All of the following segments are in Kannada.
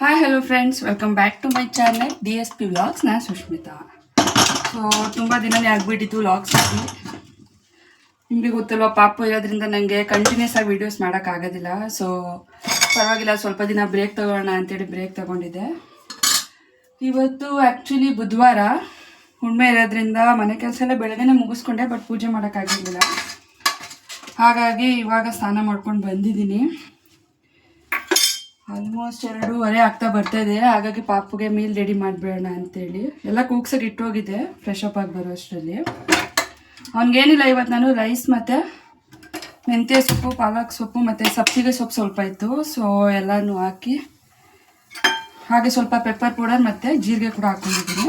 Hi hello friends welcome back to my channel D S P vlogs ನಾನು ಸುಷ್ಮಿತಾ ಸೊ ತುಂಬ ದಿನನೇ ಆಗಿಬಿಟ್ಟಿತ್ತು ವ್ಲಾಗ್ಸ್ ಆಗಿ. ನಿಮಗೆ ಗೊತ್ತಲ್ವ, ಪಾಪು ಇರೋದ್ರಿಂದ ನನಗೆ ಕಂಟಿನ್ಯೂಸ್ ಆಗಿ ವೀಡಿಯೋಸ್ ಮಾಡೋಕ್ಕಾಗೋದಿಲ್ಲ ಸೊ ಪರವಾಗಿಲ್ಲ, ಸ್ವಲ್ಪ ದಿನ ಬ್ರೇಕ್ ತಗೊಳ್ಳೋಣ ಅಂತೇಳಿ ಬ್ರೇಕ್ ತಗೊಂಡಿದ್ದೆ. ಇವತ್ತು ಆ್ಯಕ್ಚುಲಿ ಬುಧವಾರ. ಹುಣ್ಮೆ ಇರೋದ್ರಿಂದ ಮನೆ ಕೆಲಸ ಎಲ್ಲ ಬೆಳಗ್ಗೆನೇ ಮುಗಿಸ್ಕೊಂಡೆ ಬಟ್ ಪೂಜೆ ಮಾಡೋಕ್ಕಾಗಿರಲಿಲ್ಲ ಹಾಗಾಗಿ ಇವಾಗ ಸ್ನಾನ ಮಾಡ್ಕೊಂಡು ಬಂದಿದ್ದೀನಿ. ಆಲ್ಮೋಸ್ಟ್ ಎರಡೂವರೆ ಆಗ್ತಾ ಬರ್ತಾ ಇದೆ. ಹಾಗಾಗಿ ಪಾಪುಗೆ ಮೀಲ್ ರೆಡಿ ಮಾಡಿಬಿಡೋಣ ಅಂತೇಳಿ. ಎಲ್ಲ ಕೂಗ್ಸಕ್ಕೆ ಇಟ್ಟೋಗಿದೆ. ಫ್ರೆಶ್ ಅಪ್ ಆಗಿ ಬರೋ ಅಷ್ಟರಲ್ಲಿ. ಅವ್ನಿಗೇನಿಲ್ಲ ಇವತ್ತು ನಾನು ರೈಸ್ ಮತ್ತು ಮೆಂತ್ಯ ಸೊಪ್ಪು, ಪಾಲಕ್ ಸೊಪ್ಪು ಮತ್ತು ಸಬ್ಸಿಗೆ ಸೊಪ್ಪು ಸ್ವಲ್ಪ ಇತ್ತು. ಸೊ ಎಲ್ಲನೂ ಹಾಕಿ, ಹಾಗೆ ಸ್ವಲ್ಪ ಪೆಪ್ಪರ್ ಪೌಡರ್ ಮತ್ತು ಜೀರಿಗೆ ಕೂಡ ಹಾಕ್ಕೊಂಡಿದ್ದೀನಿ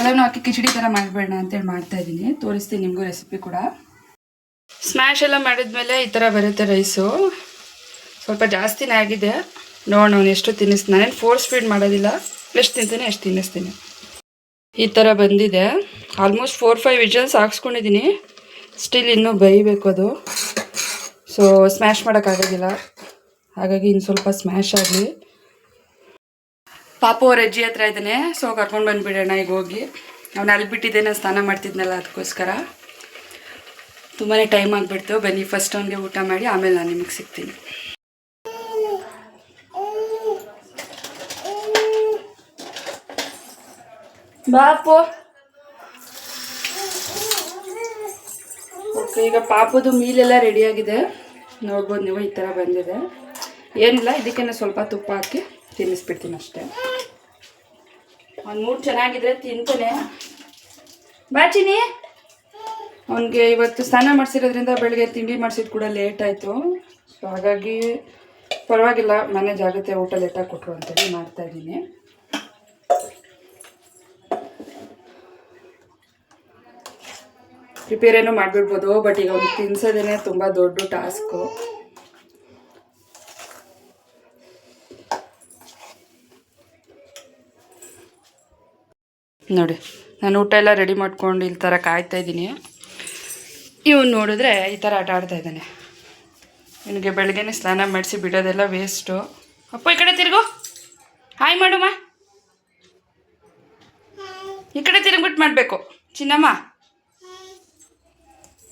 ಎಲ್ಲನೂ ಹಾಕಿ ಕಿಚಡಿ ಥರ ಮಾಡಿಬೇಡ ಅಂತೇಳಿ ಮಾಡ್ತಾ ಇದ್ದೀನಿ. ತೋರಿಸ್ತೀನಿ ನಿಮಗೂ ರೆಸಿಪಿ ಕೂಡ. ಸ್ಮ್ಯಾಶ್ ಎಲ್ಲ ಮಾಡಿದ್ಮೇಲೆ ಈ ಥರ ಬರುತ್ತೆ ರೈಸು ಸ್ವಲ್ಪ ಜಾಸ್ತಿನೇ ಆಗಿದೆ. ನೋಡೋಣ ಅವ್ನು ಎಷ್ಟು ತಿನ್ನಿಸ್ತೀನಿ. ನಾನೇನು ಫೋರ್ಸ್ ಫೀಡ್ ಮಾಡೋದಿಲ್ಲ. ಎಷ್ಟು ತಿಂತೀನಿ, ಎಷ್ಟು ತಿನ್ನಿಸ್ತೀನಿ. ಈ ಥರ ಬಂದಿದೆ. ಆಲ್ಮೋಸ್ಟ್ ಫೋರ್ ಫೈವ್ ವಿಜಲ್ಸ್ ಹಾಕ್ಸ್ಕೊಂಡಿದ್ದೀನಿ ಸ್ಟಿಲ್ ಇನ್ನೂ ಬೇಯಬೇಕು ಅದು. ಸೊ ಸ್ಮ್ಯಾಶ್ ಮಾಡೋಕ್ಕಾಗೋದಿಲ್ಲ ಹಾಗಾಗಿ ಇನ್ನು ಸ್ವಲ್ಪ ಸ್ಮ್ಯಾಶ್ ಆಗಲಿ. ಪಾಪು ಅವ್ರ ಅಜ್ಜಿ ಹತ್ರ ಇದ್ದಾನೆ. ಸೊ ಕರ್ಕೊಂಡು ಬಂದುಬಿಡೋಣ ಈಗ ಹೋಗಿ. ಅವ್ನು ಅಲ್ಲಿ ಬಿಟ್ಟಿದ್ದೆ, ನಾನು ಸ್ನಾನ ಮಾಡ್ತಿದ್ನಲ್ಲ ಅದಕ್ಕೋಸ್ಕರ ತುಂಬಾ ಟೈಮ್ ಆಗಿಬಿಡ್ತು. ಬನ್ನಿ ಫಸ್ಟ್ ಅವನಿಗೆ ಊಟ ಮಾಡಿ, ಆಮೇಲೆ ನಾನು ನಿಮಗೆ ಸಿಗ್ತೀನಿ. ಬಾಪು. ಓಕೆ, ಈಗ ಪಾಪದು ಮೀಲೆಲ್ಲ ರೆಡಿಯಾಗಿದೆ ನೋಡ್ಬೋದು ನೀವು ಈ ಥರ ಬಂದಿದೆ. ಏನಿಲ್ಲ ಇದಕ್ಕೆ ಸ್ವಲ್ಪ ತುಪ್ಪ ಹಾಕಿ ತಿನ್ನಿಸ್ಬಿಡ್ತೀನಿ ಅಷ್ಟೇ. ಅವ್ನು ಮೂರು ಚೆನ್ನಾಗಿದ್ರೆ ತಿಂತಾನೆ. ಬಾಚಿನಿ ಅವನಿಗೆ ಇವತ್ತು ಸ್ನಾನ ಮಾಡಿಸಿರೋದ್ರಿಂದ ಬೆಳಗ್ಗೆ ತಿಂಡಿ ಮಾಡಿಸಿದ್ದು ಕೂಡ ಲೇಟ್ ಆಯಿತು. ಸೊ ಹಾಗಾಗಿ ಪರವಾಗಿಲ್ಲ, ಮನೆ ಜಾಗತ್ತೆ ಊಟ ಲೇಟಾಗಿ ಕೊಟ್ಟರು ಅಂತೇಳಿ ಮಾಡ್ತಾ ಇದ್ದೀನಿ ಪ್ರಿಪೇರ್ ಏನೋ ಮಾಡಿಬಿಡ್ಬೋದು ಬಟ್ ಈಗ ಒಂದು ತಿನ್ಸೋದೇ ತುಂಬ ದೊಡ್ಡ ಟಾಸ್ಕು ನೋಡಿ, ನಾನು ಊಟ ಎಲ್ಲ ರೆಡಿ ಮಾಡ್ಕೊಂಡು ಇಲ್ಲಿ ಥರ ಕಾಯ್ತಾ ಇದ್ದೀನಿ. ಇವನು ನೋಡಿದ್ರೆ ಈ ಥರ ಆಟ ಆಡ್ತಾ ಇದ್ದಾನೆ. ಇವನಿಗೆ ಬೆಳಗ್ಗೆನೆ ಸ್ನಾನ ಮಾಡಿಸಿ ಬಿಡೋದೆಲ್ಲ ವೇಸ್ಟು ಅಪ್ಪ, ಈ ಕಡೆ ತಿರುಗು. ಹಾಯ್ ಮಾಡುಮ್ಮ ಈ ಕಡೆ ತಿರುಗ್ಬಿಟ್ಟು ಮಾಡಬೇಕು. ಚಿನ್ನಮ್ಮ.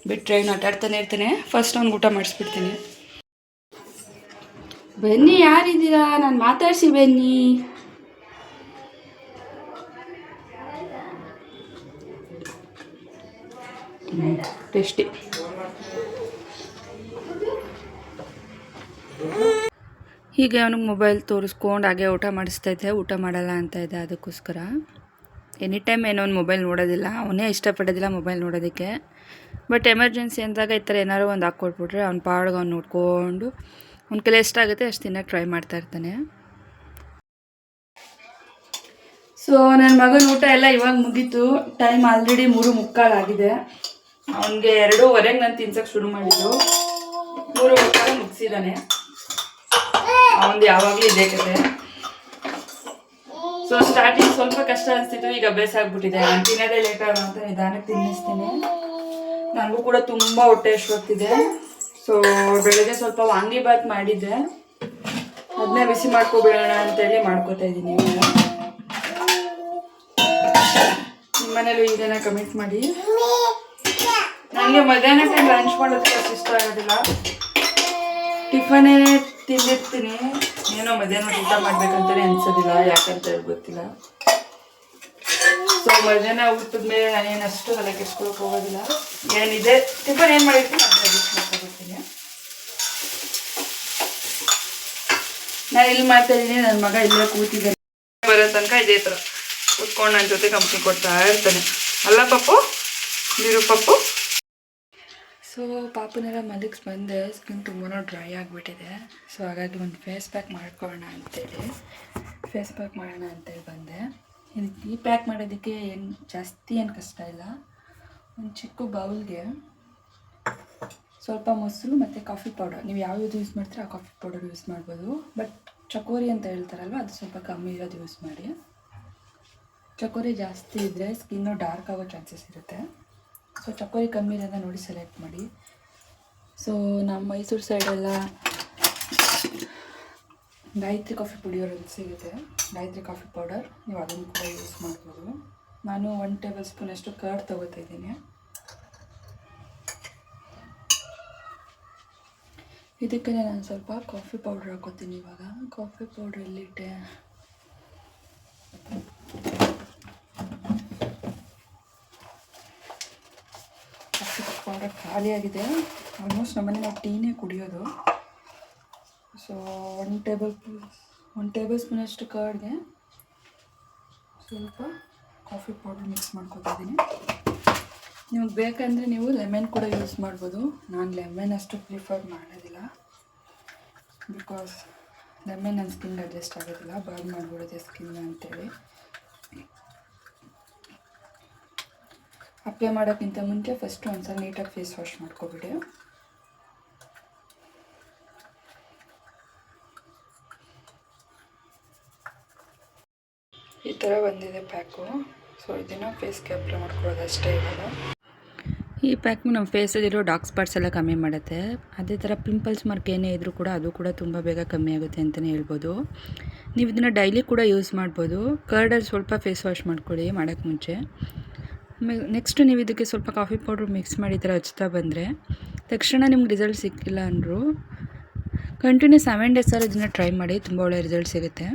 ಬಿಟ್ಟರೆ ಏನು ಆಟಾಡ್ತಾನೆ ಇರ್ತಾನೆ. ಫಸ್ಟ್ ಅವ್ನಿಗೆ ಊಟ ಮಾಡಿಸ್ಬಿಡ್ತೀನಿ. ಬನ್ನಿ ಯಾರಿದ್ದೀರಾ? ನಾನು ಮಾತಾಡಿಸಿ ಬನ್ನಿ. ಟೇಸ್ಟಿ ಹೀಗೆ ಅವನಿಗೆ ಮೊಬೈಲ್ ತೋರಿಸ್ಕೊಂಡು ಹಾಗೆ ಊಟ ಮಾಡಿಸ್ತಾ ಇದ್ದೆ. ಊಟ ಮಾಡಲ್ಲ ಅಂತ ಇದ್ದೆ ಅದಕ್ಕೋಸ್ಕರ. ಎನಿ ಟೈಮ್ ಏನೋ ಒಂದು ಮೊಬೈಲ್ ನೋಡೋದಿಲ್ಲ. ಅವನೇ ಇಷ್ಟಪಡೋದಿಲ್ಲ ಮೊಬೈಲ್ ನೋಡೋದಕ್ಕೆ. ಬಟ್ ಎಮರ್ಜೆನ್ಸಿ ಅಂದಾಗ ಈ ಥರ ಏನಾದ್ರು ಒಂದು ಹಾಕ್ಕೊಟ್ಬಿಟ್ರೆ ಅವ್ನ ಪಾಡ್ಗೆ ಅವ್ನು ನೋಡ್ಕೊಂಡು ಅವ್ನ ಕೈಲಿ ಎಷ್ಟಾಗುತ್ತೆ ಅಷ್ಟು ತಿನ್ನೋಕೆ ಟ್ರೈ ಮಾಡ್ತಾ ಇರ್ತಾನೆ. ಸೊ ನನ್ನ ಮಗನ ಊಟ ಎಲ್ಲ ಇವಾಗ ಮುಗೀತು. ಟೈಮ್ ಆಲ್ರೆಡಿ ಮೂರು ಮುಕ್ಕಾಲಾಗಿದೆ ಅವನಿಗೆ ಎರಡೂವರೆಗೆ ನಾನು ತಿನ್ಸಕ್ಕೆ ಶುರು ಮಾಡಿದ್ದು. ಮೂರು ಮುಕ್ಕಾಲು ಮುಗಿಸಿದ್ದಾನೆ ಅವನದು ಯಾವಾಗಲೂ ಇದೇ ಕತೆ. ಸೊ ಸ್ಟಾರ್ಟಿಂಗ್ ಸ್ವಲ್ಪ ಕಷ್ಟ ಅನಿಸ್ತಿತ್ತು. ಈಗ ಅಭ್ಯಾಸ ಆಗ್ಬಿಟ್ಟಿದೆ. ನಾನು ತಿನ್ನೋದೇ ಲೇಟ್ ಅಂತ ನಿಧಾನಕ್ಕೆ ತಿನ್ನಿಸ್ತೀನಿ. ನನಗೂ ಕೂಡ ತುಂಬ ಹೊಟ್ಟೆ ಹೋಗ್ತಿದೆ ಸೊ ಬೆಳಗ್ಗೆ ಸ್ವಲ್ಪ ವಾಂಗಿಬಾತ್ ಮಾಡಿದ್ದೆ. ಅದನ್ನೇ ಬಿಸಿ ಮಾಡ್ಕೊಬಿಡೋಣ ಅಂತೇಳಿ ಮಾಡ್ಕೋತಾ ಇದ್ದೀನಿ ನಿಮ್ಮನೇಲೂ ನಿಮ್ಮ ಮನೇಲೂ ಇದನ್ನ ಕಮೆಂಟ್ ಮಾಡಿ. ನನಗೆ ಮಧ್ಯಾಹ್ನ ಟೈಮ್ ಲಂಚ್ ಮಾಡೋದಕ್ಕೆ ಇಷ್ಟ ಆಗೋದಿಲ್ಲ. ಟಿಫನೇ ತಿಂದಿರ್ತೀನಿ. ಏನೋ ಮಧ್ಯಾಹ್ನ ಊಟ ಮಾಡ್ಬೇಕಂತಲೇ ಅನ್ಸೋದಿಲ್ಲ, ಯಾಕಂತ ಗೊತ್ತಿಲ್ಲ. ಸೊ ಮಧ್ಯಾಹ್ನ ಊಟದ ಮೇಲೆ ನಾನೇನು ಅಷ್ಟು ತಲೆ ಕೆಡ್ಸ್ಕೊಳಕ್ ಹೋಗೋದಿಲ್ಲ. ಏನಿದೆ, ಟಿಫನ್ ಏನು ಮಾಡಿರ್ತೀನಿ ಅದನ್ನ ಅಡ್ಜಸ್ಟ್ ನಾನು ಇಲ್ಲಿ ಮಾಡ್ತಾ ಇದ್ದೀನಿ ನನ್ನ ಮಗ ಇಲ್ಲೇ ಕೂತಿದ್ದಾನೆ. ಬರೋ ತನಕ ಇದೇ ಥರ. ಕೂತ್ಕೊಂಡು ನನ್ನ ಜೊತೆ ಕಂಪ್ನಿ ಕೊಡ್ತಾ ಇರ್ತಾನೆ. ಅಲ್ಲ ಪಪ್ಪು ನೀರು ಪಪ್ಪು ಸೊ ಪಾಪನೆಲ್ಲ ಮಲಗಿಸ್ ಬಂದೆ ಸ್ಕಿನ್ ತುಂಬಾ ಡ್ರೈ ಆಗಿಬಿಟ್ಟಿದೆ. ಸೊ ಹಾಗಾಗಿ ಒಂದು ಫೇಸ್ ಪ್ಯಾಕ್ ಮಾಡ್ಕೊಳ್ಳೋಣ ಅಂತೇಳಿ. ಫೇಸ್ ಪ್ಯಾಕ್ ಮಾಡೋಣ ಅಂತೇಳಿ ಬಂದೆ. ಇದು ಈ ಪ್ಯಾಕ್ ಮಾಡೋದಕ್ಕೆ ಏನು ಜಾಸ್ತಿ ಏನು ಕಷ್ಟ ಇಲ್ಲ. ಒಂದು ಚಿಕ್ಕ ಬೌಲ್ಗೆ ಸ್ವಲ್ಪ ಮೊಸರು ಮತ್ತು ಕಾಫಿ ಪೌಡರ್. ನೀವು ಯಾವ್ದು ಯೂಸ್ ಮಾಡ್ತೀರ ಆ ಕಾಫಿ ಪೌಡರ್ ಯೂಸ್ ಮಾಡ್ಬೋದು. ಬಟ್ ಚಕೋರಿ ಅಂತ ಹೇಳ್ತಾರಲ್ವ, ಅದು ಸ್ವಲ್ಪ ಕಮ್ಮಿ ಇರೋದು ಯೂಸ್ ಮಾಡಿ. ಚಕೋರಿ ಜಾಸ್ತಿ ಇದ್ದರೆ ಸ್ಕಿನ್ನು ಡಾರ್ಕ್ ಆಗೋ ಚಾನ್ಸಸ್ ಇರುತ್ತೆ. ಸೊ ಚಕೋರಿ ಕಮ್ಮಿ ಇರೋದ ನೋಡಿ ಸೆಲೆಕ್ಟ್ ಮಾಡಿ. ಸೊ ನಮ್ಮ ಮೈಸೂರು ಸೈಡೆಲ್ಲ ಗಾಯತ್ರಿ ಕಾಫಿ ಪುಡಿ ಅಂತ ಸಿಗುತ್ತೆ ಗಾಯತ್ರಿ ಕಾಫಿ ಪೌಡರ್ ನೀವು ಅದನ್ನು ಕೂಡ ಯೂಸ್ ಮಾಡ್ಬೋದು. ನಾನು ಒನ್ ಟೇಬಲ್ ಸ್ಪೂನಷ್ಟು ಕರ್ಡ್ ತೊಗೋತಾ ಇದ್ದೀನಿ. ಇದಕ್ಕೆ ನಾನು ಸ್ವಲ್ಪ ಕಾಫಿ ಪೌಡ್ರ್ ಹಾಕೋತೀನಿ ಇವಾಗ. ಕಾಫಿ ಪೌಡ್ರ್ ಎಲ್ಲಿಟ್ಟೆ ಕಾಫಿ ಪೌಡರ್ ಖಾಲಿಯಾಗಿದೆ. ಆಲ್ಮೋಸ್ಟ್ ನಮ್ಮನೆ ನಾವು ಟೀನೇ ಕುಡಿಯೋದು. So one table one table ಸ್ಪೂನಷ್ಟು ಕರ್ಡ್ಗೆ ಸ್ವಲ್ಪ ಕಾಫಿ ಪೌಡರ್ ಮಿಕ್ಸ್ ಮಾಡ್ಕೊತಿದ್ದೀನಿ ನಿಮ್ಗೆ ಬೇಕಂದರೆ ನೀವು ಲೆಮನ್ ಕೂಡ ಯೂಸ್ ಮಾಡ್ಬೋದು. ನಾನು ಲೆಮನ್ ಅಷ್ಟು ಪ್ರಿಫರ್ ಮಾಡೋದಿಲ್ಲ. ಬಿಕಾಸ್ ಲೆಮನ್ ನನ್ನ ಸ್ಕಿನ್ ಅಡ್ಜಸ್ಟ್ ಆಗೋದಿಲ್ಲ. ಬರ್ನ್ ಮಾಡಿಬಿಡುತ್ತೆ ಸ್ಕಿನ್ ಅಂತೇಳಿ. ಅಪ್ಲೈ ಮಾಡೋಕ್ಕಿಂತ ಮುಂಚೆ ಫಸ್ಟು ಒಂದ್ಸಲ ನೀಟಾಗಿ ಫೇಸ್ ವಾಶ್ ಮಾಡ್ಕೊಬಿಡಿ. ಈ ಥರ ಬಂದಿದೆ ಪ್ಯಾಕು. ಸೊ ಇದನ್ನು ಫೇಸ್ ಕ್ಯಾಪ್ರ ಮಾಡ್ಕೊಳ್ಳೋದು ಅಷ್ಟೇ ಇವಾಗ ಈ ಪ್ಯಾಕ್ ನಮ್ಮ ಫೇಸಲ್ಲಿರೋ ಡಾರ್ಕ್ ಸ್ಪಾಟ್ಸ್ ಎಲ್ಲ ಕಮ್ಮಿ ಮಾಡುತ್ತೆ. ಅದೇ ಥರ ಪಿಂಪಲ್ಸ್ ಮಾರ್ಕ್ ಏನೇ ಇದ್ದರೂ ಕೂಡ ಅದು ಕೂಡ ತುಂಬ ಬೇಗ ಕಮ್ಮಿ ಆಗುತ್ತೆ ಅಂತಲೇ ಹೇಳ್ಬೋದು. ನೀವು ಇದನ್ನು ಡೈಲಿ ಕೂಡ ಯೂಸ್ ಮಾಡ್ಬೋದು. ಕರ್ಡಲ್ಲಿ ಸ್ವಲ್ಪ ಫೇಸ್ ವಾಶ್ ಮಾಡ್ಕೊಳ್ಳಿ ಮಾಡೋಕ್ಕೆ ಮುಂಚೆ. ನೆಕ್ಸ್ಟ್ ನೀವು ಇದಕ್ಕೆ ಸ್ವಲ್ಪ ಕಾಫಿ ಪೌಡ್ರ್ ಮಿಕ್ಸ್ ಮಾಡಿ ಈ ಥರ ಹಚ್ತಾ ಬಂದರೆ ತಕ್ಷಣ ನಿಮ್ಗೆ ರಿಸಲ್ಟ್ ಸಿಕ್ಕಿಲ್ಲ ಅಂದರು ಕಂಟಿನ್ಯೂ ಸೆವೆನ್ ಡೇಸಲ್ಲಿ ಇದನ್ನು ಟ್ರೈ ಮಾಡಿ ತುಂಬ ಒಳ್ಳೆ ರಿಸಲ್ಟ್ ಸಿಗುತ್ತೆ.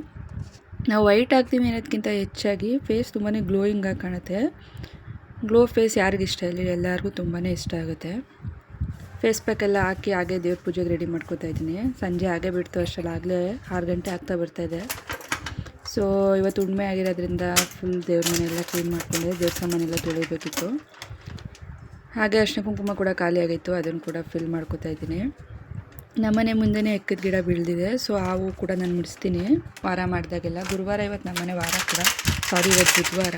ನಾವು ವೈಟ್ ಆಗ್ತೀವಿ ಅನ್ನೋದಕ್ಕಿಂತ ಹೆಚ್ಚಾಗಿ ಫೇಸ್ ತುಂಬಾ ಗ್ಲೋಯಿಂಗಾಗಿ ಕಾಣುತ್ತೆ. ಗ್ಲೋ ಫೇಸ್ ಯಾರಿಗಿಷ್ಟ ಇಲ್ಲ ಎಲ್ಲರಿಗೂ ತುಂಬಾ ಇಷ್ಟ ಆಗುತ್ತೆ. ಫೇಸ್ ಪ್ಯಾಕ್ ಎಲ್ಲ ಹಾಕಿ ಹಾಗೆ ದೇವ್ರ ಪೂಜೆಗೆ ರೆಡಿ ಮಾಡ್ಕೊತಾ ಇದ್ದೀನಿ. ಸಂಜೆ ಹಾಗೆ ಬಿಡ್ತು, ಅಷ್ಟರಲ್ಲಿ ಆಗಲೇ ಆರು ಗಂಟೆ ಆಗ್ತಾ ಬರ್ತಾಯಿದೆ ಸೊ ಇವತ್ತು ಉಣ್ಮೆ ಆಗಿರೋದ್ರಿಂದ ಫುಲ್ ದೇವ್ರ ಮನೆಯೆಲ್ಲ ಕ್ಲೀನ್ ಮಾಡ್ಕೊಂಡೆ ದೇವ್ರ ಸಾಮಾನೆಲ್ಲ ತೊಳಿಬೇಕಿತ್ತು. ಹಾಗೆ ಅರ್ಶಿನ ಕುಂಕುಮ ಕೂಡ ಖಾಲಿ ಆಗಿತ್ತು, ಅದನ್ನು ಕೂಡ ಫಿಲ್ ಮಾಡ್ಕೊತಾ ಇದ್ದೀನಿ. ನಮ್ಮನೆ ಮುಂದೆನೇ ಎಕ್ಕದ ಗಿಡ ಬೆಳೆದಿದೆ ಸೊ ಆ ಹೂ ಕೂಡ ನಾನು ಮುಡಿಸ್ತೀನಿ. ವಾರ ಮಾಡಿದಾಗೆಲ್ಲ. ಗುರುವಾರ ಇವತ್ತು ನಮ್ಮನೆ ವಾರ ಕೂಡ. ಸಾರಿ ಇವತ್ತು ಬುಧವಾರ.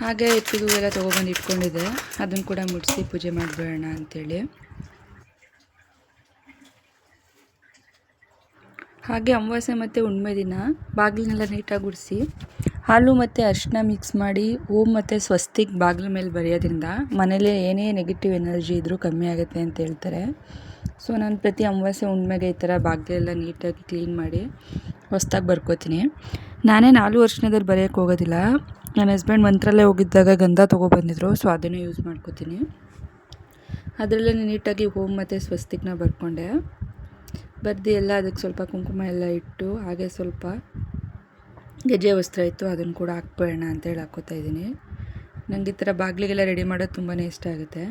ಹಾಗೆ ಎಕ್ಕದ ಎಲ್ಲ ತೊಗೊಬಂದು ಇಟ್ಕೊಂಡಿದ್ದೆ. ಅದನ್ನು ಕೂಡ ಮುಡಿಸಿ ಪೂಜೆ ಮಾಡಿಬಿಡೋಣ ಅಂಥೇಳಿ ಹಾಗೆ ಅಮಾವಾಸ್ಯೆ ಮತ್ತು ಹುಣ್ಮೆ ದಿನ. ಬಾಗಿಲನ್ನೆಲ್ಲ ನೀಟಾಗಿ ಗುಡಿಸಿ. ಹಾಲು ಮತ್ತು ಅರಿಶಿನ ಮಿಕ್ಸ್ ಮಾಡಿ, ಓಂ ಮತ್ತು ಸ್ವಸ್ತಿಗೆ ಬಾಗಿಲ ಮೇಲೆ ಬರೆಯೋದ್ರಿಂದ ಮನೇಲಿ ಏನೇ ನೆಗೆಟಿವ್ ಎನರ್ಜಿ ಇದ್ದರೂ ಕಮ್ಮಿ ಆಗುತ್ತೆ ಅಂತ ಹೇಳ್ತಾರೆ. ಸೊ ನಾನು ಪ್ರತಿ ಅಮಾವಾಸ್ಯೆ ಹುಣ್ಮೆಗೆ ಈ ಥರ ಬಾಗಿಲೆಲ್ಲ ನೀಟಾಗಿ ಕ್ಲೀನ್ ಮಾಡಿ ಹೊಸ್ದಾಗಿ ಬರ್ಕೋತೀನಿ. ನಾನೇ ನಾಲ್ಕು ವರ್ಷದಲ್ಲಿ ಬರೆಯೋಕ್ಕೆ ಹೋಗೋದಿಲ್ಲ. ನನ್ನ ಹಸ್ಬೆಂಡ್ ಮಂತ್ರಲ್ಲೇ ಹೋಗಿದ್ದಾಗ ಗಂಧ ತೊಗೊಬಂದಿದ್ರು ಸೊ ಅದನ್ನು ಯೂಸ್ ಮಾಡ್ಕೋತೀನಿ. ಅದರಲ್ಲೇ ನೀಟಾಗಿ ಹೋಮ್ ಮತ್ತು ಸ್ವಸ್ತಿಕ್ನ ಬರ್ಕೊಂಡೆ. ಬರ್ದು ಎಲ್ಲ ಅದಕ್ಕೆ ಸ್ವಲ್ಪ ಕುಂಕುಮ ಎಲ್ಲ ಇಟ್ಟು, ಹಾಗೆ ಸ್ವಲ್ಪ ಗೆಜ್ಜೆ ವಸ್ತ್ರ ಇತ್ತು, ಅದನ್ನು ಕೂಡ ಹಾಕ್ಬೇಡ ಅಂತೇಳಿ ಹಾಕೋತಾ ಇದ್ದೀನಿ. ನನಗೆ ಈ ಥರ ಬಾಗಿಲಿಗೆಲ್ಲ ರೆಡಿ ಮಾಡೋದು ತುಂಬಾ ಇಷ್ಟ ಆಗುತ್ತೆ.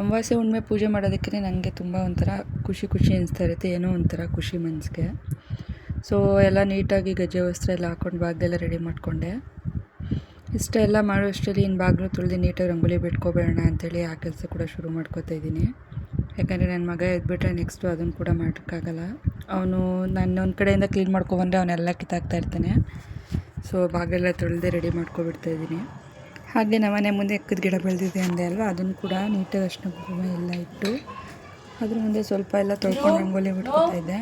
ಅಮಾವಾಸ್ಯೆ ಹುಣ್ಣಿಮೆ ಪೂಜೆ ಮಾಡೋದಕ್ಕೇ ನನಗೆ ತುಂಬ ಒಂಥರ ಖುಷಿ ಖುಷಿ ಅನಿಸ್ತಾ ಇರುತ್ತೆ, ಏನೋ ಒಂಥರ ಖುಷಿ ಮನಸ್ಸಿಗೆ. ಸೊ ಎಲ್ಲ ನೀಟಾಗಿ ಗಜ್ಜೆ ವಸ್ತ್ರ ಎಲ್ಲ ಹಾಕ್ಕೊಂಡು ಬಾಗಿಲೆಲ್ಲ ರೆಡಿ ಮಾಡಿಕೊಂಡೆ. ಇಷ್ಟೆಲ್ಲ ಮಾಡೋಷ್ಟರಲ್ಲಿ ಇನ್ನು ಬಾಗಿಲು ತುಳಿದು ನೀಟಾಗಿ ರಂಗೋಲಿ ಬಿಟ್ಕೋಬೇಡೋಣ ಅಂತೇಳಿ ಆ ಕೆಲಸ ಕೂಡ ಶುರು ಮಾಡ್ಕೋತಾ ಇದ್ದೀನಿ. ಯಾಕಂದರೆ ನನ್ನ ಮಗ ಎದ್ಬಿಟ್ರೆ ನೆಕ್ಸ್ಟು ಅದನ್ನು ಕೂಡ ಮಾಡೋಕ್ಕಾಗಲ್ಲ. ಅವನು ನಾನು ಒಂದು ಕಡೆಯಿಂದ ಕ್ಲೀನ್ ಮಾಡ್ಕೊಬಂದರೆ ಅವನ್ನೆಲ್ಲ ಕಿತ್ತಾಕ್ತಾ ಇರ್ತಾನೆ. ಸೊ ಬಾಗಿಲೆಲ್ಲ ತೊಳೆದೇ ರೆಡಿ ಮಾಡ್ಕೊಬಿಡ್ತಾ ಇದ್ದೀನಿ. ಹಾಗೆ ನಮ್ಮನೆ ಮುಂದೆ ಎಕ್ಕದ ಗಿಡ ಬೆಳೆದಿದೆ ಅಂದೆ ಅಲ್ವಾ? ಅದನ್ನು ಕೂಡ ನೀಟಾಗಿ ಅಷ್ಟು ಕುಂಕುಮ ಎಲ್ಲ ಇಟ್ಟು ಅದ್ರ ಮುಂದೆ ಸ್ವಲ್ಪ ಎಲ್ಲ ತೊಳ್ಕೊಂಡು ರಂಗೋಲಿ ಬಿಟ್ಕೊತಾ ಇದ್ದೆ.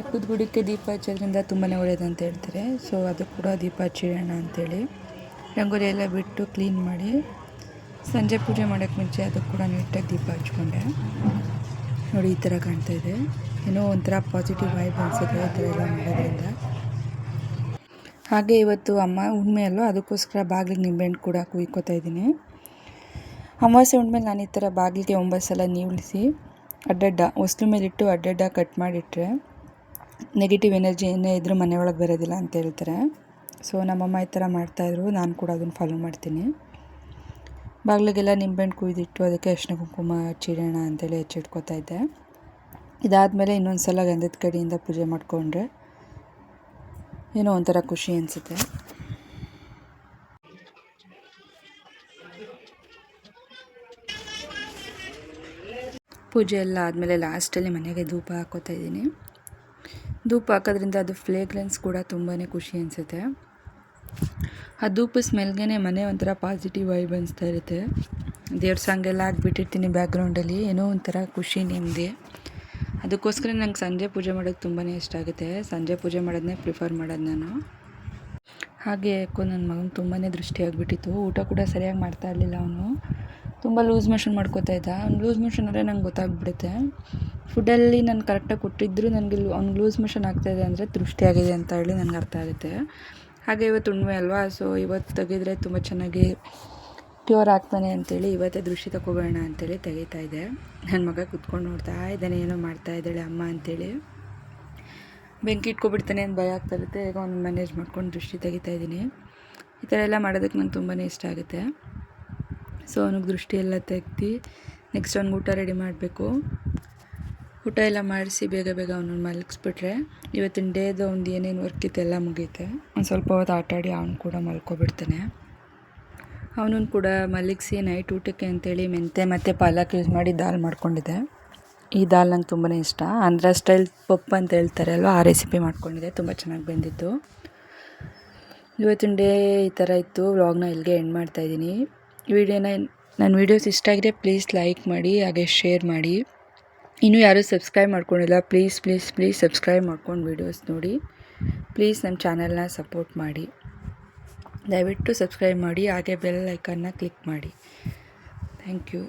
ಎಕ್ಕದ ಗುಡಿಕ್ಕೆ ದೀಪ ಹಚ್ಚೋದ್ರಿಂದ ತುಂಬಾ ಒಳ್ಳೇದು ಅಂತ ಹೇಳ್ತಾರೆ. ಸೊ ಅದು ಕೂಡ ದೀಪ ಹಚ್ಚಿಡೋಣ ಅಂತೇಳಿ. ರಂಗೋಲಿ ಎಲ್ಲ ಬಿಟ್ಟು ಕ್ಲೀನ್ ಮಾಡಿ ಸಂಜೆ ಪೂಜೆ ಮಾಡೋಕ್ಕೆ ಮುಂಚೆ ಅದು ಕೂಡ ನೀಟಾಗಿ ದೀಪ ಹಚ್ಕೊಂಡೆ. ನೋಡಿ, ಈ ಥರ ಕಾಣ್ತಾ ಇದೆ. ಏನೋ ಒಂಥರ ಪಾಸಿಟಿವ್ ವೈಬ್ ಅನ್ಸುತ್ತೆ ಈ ಥರ ಎಲ್ಲ ಮಾಡೋದ್ರಿಂದ. ಹಾಗೆ ಇವತ್ತು ಅಮ್ಮ ಹುಣ್ಮೆ ಅಲ್ವ? ಅದಕ್ಕೋಸ್ಕರ ಬಾಗಿಲಿಗೆ ನಿಂಬೆಹಣ್ಣು ಕೂಡ ಕುಯ್ಕೋತಾ ಇದ್ದೀನಿ. ಅಮಾವಾಸ್ಯೆ ಹುಣ್ಮೇಲೆ ನಾನು ಈ ಥರ ಬಾಗಿಲಿಗೆ ಒಂಬತ್ತು ಸಲ ನೀವಳಿಸಿ ಅಡ್ಡಡ್ಡ, ಹೊಸ್ಲು ಮೇಲಿಟ್ಟು ಅಡ್ಡಡ್ಡ ಕಟ್ ಮಾಡಿಟ್ರೆ ನೆಗೆಟಿವ್ ಎನರ್ಜಿ ಏನೇ ಇದ್ದರೂ ಮನೆಯೊಳಗೆ ಬರೋದಿಲ್ಲ ಅಂತ ಹೇಳ್ತಾರೆ. ಸೊ ನಮ್ಮಮ್ಮ ಈ ಥರ ಮಾಡ್ತಾಯಿದ್ರು ನಾನು ಕೂಡ ಅದನ್ನು ಫಾಲೋ ಮಾಡ್ತೀನಿ. ಬಾಗಿಲಿಗೆಲ್ಲ ನಿಂಬೆಹಣ್ಣು ಕುಯ್ದಿಟ್ಟು ಅದಕ್ಕೆ ಅರಿಶಿನ ಕುಂಕುಮ ಹಚ್ಚಿಡೋಣ ಅಂತೇಳಿ ಹೆಚ್ಚಿಟ್ಕೋತಾ ಇದ್ದೆ. ಇದಾದಮೇಲೆ ಇನ್ನೊಂದು ಸಲ ಗಂಧದ ಕಡೆಯಿಂದ ಪೂಜೆ ಮಾಡಿಕೊಂಡ್ರೆ ಏನೋ ಒಂಥರ ಖುಷಿ ಅನಿಸುತ್ತೆ. ಪೂಜೆ ಎಲ್ಲ ಆದಮೇಲೆ ಲಾಸ್ಟಲ್ಲಿ ಮನೆಗೆ ಧೂಪ ಹಾಕೋತಾ ಇದ್ದೀನಿ. ಧೂಪ ಹಾಕೋದ್ರಿಂದ ಅದು ಫ್ಲೇಗ್ರೆನ್ಸ್ ಕೂಡ ತುಂಬಾ ಖುಷಿ ಅನಿಸುತ್ತೆ. ಆ ಧೂಪ ಸ್ಮೆಲ್ಗೆ ಮನೆ ಒಂಥರ ಪಾಸಿಟಿವ್ ವೈಬ್ ಅನಿಸ್ತಾ ಇರುತ್ತೆ. ದೇವ್ರ ಸಾಂಗ್ ಎಲ್ಲ ಹಾಕ್ಬಿಟ್ಟಿರ್ತೀನಿ ಬ್ಯಾಕ್ಗ್ರೌಂಡಲ್ಲಿ ಏನೋ ಒಂಥರ ಖುಷಿ ನೆಮ್ಮದಿ ಅದಕ್ಕೋಸ್ಕರ ನಂಗೆ ಸಂಜೆ ಪೂಜೆ ಮಾಡೋದು ತುಂಬಾ ಇಷ್ಟ ಆಗುತ್ತೆ. ಸಂಜೆ ಪೂಜೆ ಮಾಡೋದನ್ನೇ ಪ್ರಿಫರ್ ಮಾಡೋದು ನಾನು. ಹಾಗೆ ಯಾಕೋ ನನ್ನ ಮಗನ ತುಂಬಾ ದೃಷ್ಟಿ ಆಗಿಬಿಟ್ಟಿತ್ತು. ಊಟ ಕೂಡ ಸರಿಯಾಗಿ ಮಾಡ್ತಾ ಇರಲಿಲ್ಲ ಅವನು. ತುಂಬ ಲೂಸ್ ಮೋಷನ್ ಮಾಡ್ಕೋತಾ ಇದ್ದ. ಅವ್ನು ಲೂಸ್ ಮೋಷನ್ ಅಂದರೆ ನಂಗೆ ಗೊತ್ತಾಗ್ಬಿಡುತ್ತೆ. ಫುಡ್ಡಲ್ಲಿ ನಾನು ಕರೆಕ್ಟಾಗಿ ಕೊಟ್ಟಿದ್ದರೂ ನನಗೆ ಅವ್ನಿಗೆ ಲೂಸ್ ಮೋಷನ್ ಆಗ್ತಾಯಿದೆ ಅಂದರೆ ದೃಷ್ಟಿಯಾಗಿದೆ ಅಂತ ಹೇಳಿ ನನಗೆ ಅರ್ಥ ಆಗುತ್ತೆ. ಹಾಗೆ ಇವತ್ತು ಉಣ್ಮೆ ಅಲ್ವಾ? ಸೊ ಇವತ್ತು ತೆಗೆದ್ರೆ ತುಂಬ ಚೆನ್ನಾಗಿ ಪ್ಯೂರ್ ಆಗ್ತಾನೆ ಅಂತೇಳಿ ಇವತ್ತೇ ದೃಶ್ಯ ತಗೋಬೋಣ ಅಂತೇಳಿ ತೆಗಿತಾ ಇದೆ. ನನ್ನ ಮಗ ಕುತ್ಕೊಂಡು ನೋಡ್ತಾ ಇದ್ದಾನೆ, ಏನೋ ಮಾಡ್ತಾ ಇದ್ದಾಳೆ ಅಮ್ಮ ಅಂತೇಳಿ. ಬೆಂಕಿ ಇಟ್ಕೊಬಿಡ್ತಾನೆ ಅಂತ ಭಯ ಆಗ್ತಾ ಇರುತ್ತೆ. ಈಗ ಅವ್ನು ಮ್ಯಾನೇಜ್ ಮಾಡ್ಕೊಂಡು ದೃಷ್ಟಿ ತೆಗಿತಾ ಇದ್ದೀನಿ. ಈ ಥರ ಎಲ್ಲ ಮಾಡೋದಕ್ಕೆ ನಂಗೆ ತುಂಬಾ ಇಷ್ಟ ಆಗುತ್ತೆ. ಸೊ ಅವನಿಗೆ ದೃಷ್ಟಿ ಎಲ್ಲ ತೆಗ್ದು ನೆಕ್ಸ್ಟ್ ಅವ್ನಿಗೆ ಊಟ ರೆಡಿ ಮಾಡಬೇಕು. ಊಟ ಎಲ್ಲ ಮಾಡಿಸಿ ಬೇಗ ಬೇಗ ಅವನನ್ನು ಮಲಗಿಸ್ಬಿಟ್ರೆ ಇವತ್ತಿನ ಡೇದು ಅವ್ನು ಏನೇನು ವರ್ಕ್ ಇತ್ತು ಎಲ್ಲ ಮುಗೀತೆ. ಒಂದು ಸ್ವಲ್ಪ ಹೊತ್ತು ಆಟಾಡಿ ಅವನು ಕೂಡ ಮಲ್ಕೊಬಿಡ್ತಾನೆ. ಅವನನ್ನು ಕೂಡ ಮಲಗಿಸಿ ನೈಟ್ ಊಟಕ್ಕೆ ಅಂತೇಳಿ ಮೆಂತೆ ಮತ್ತು ಪಾಲಕ್ ಯೂಸ್ ಮಾಡಿ ದಾಲ್ ಮಾಡ್ಕೊಂಡಿದ್ದೆ. ಈ ದಾಲ್ ನಂಗೆ ತುಂಬಾ ಇಷ್ಟ. ಆಂಧ್ರ ಸ್ಟೈಲ್ ಪಪ್ಪು ಅಂತ ಹೇಳ್ತಾರೆ ಅಲ್ವಾ, ಆ ರೆಸಿಪಿ ಮಾಡ್ಕೊಂಡಿದ್ದೆ. ತುಂಬ ಚೆನ್ನಾಗಿ ಬಂದಿತ್ತು. ಇವತ್ತಿನ ಡೇ ಈ ಥರ ಇತ್ತು. ವ್ಲಾಗ್ನ ಇಲ್ಲಿಗೆ ಎಂಡ್ ಮಾಡ್ತಾಯಿದ್ದೀನಿ ವಿಡಿಯೋನ ನನ್ನ ವೀಡಿಯೋಸ್ ಇಷ್ಟ ಆಗಿದೆ ಪ್ಲೀಸ್ ಲೈಕ್ ಮಾಡಿ, ಹಾಗೆ ಶೇರ್ ಮಾಡಿ. ಇನ್ನೂ ಯಾರೂ ಸಬ್ಸ್ಕ್ರೈಬ್ ಮಾಡ್ಕೊಂಡಿಲ್ಲ ಪ್ಲೀಸ್ ಪ್ಲೀಸ್ ಪ್ಲೀಸ್ ಸಬ್ಸ್ಕ್ರೈಬ್ ಮಾಡ್ಕೊಂಡು ವೀಡಿಯೋಸ್ ನೋಡಿ. ಪ್ಲೀಸ್ ನಮ್ಮ ಚಾನಲ್ನ ಸಪೋರ್ಟ್ ಮಾಡಿ. ದಯವಿಟ್ಟು ಸಬ್ಸ್ಕ್ರೈಬ್ ಮಾಡಿ ಹಾಗೆ ಬೆಲ್ ಐಕನ್ನ ಕ್ಲಿಕ್ ಮಾಡಿ. Thank you.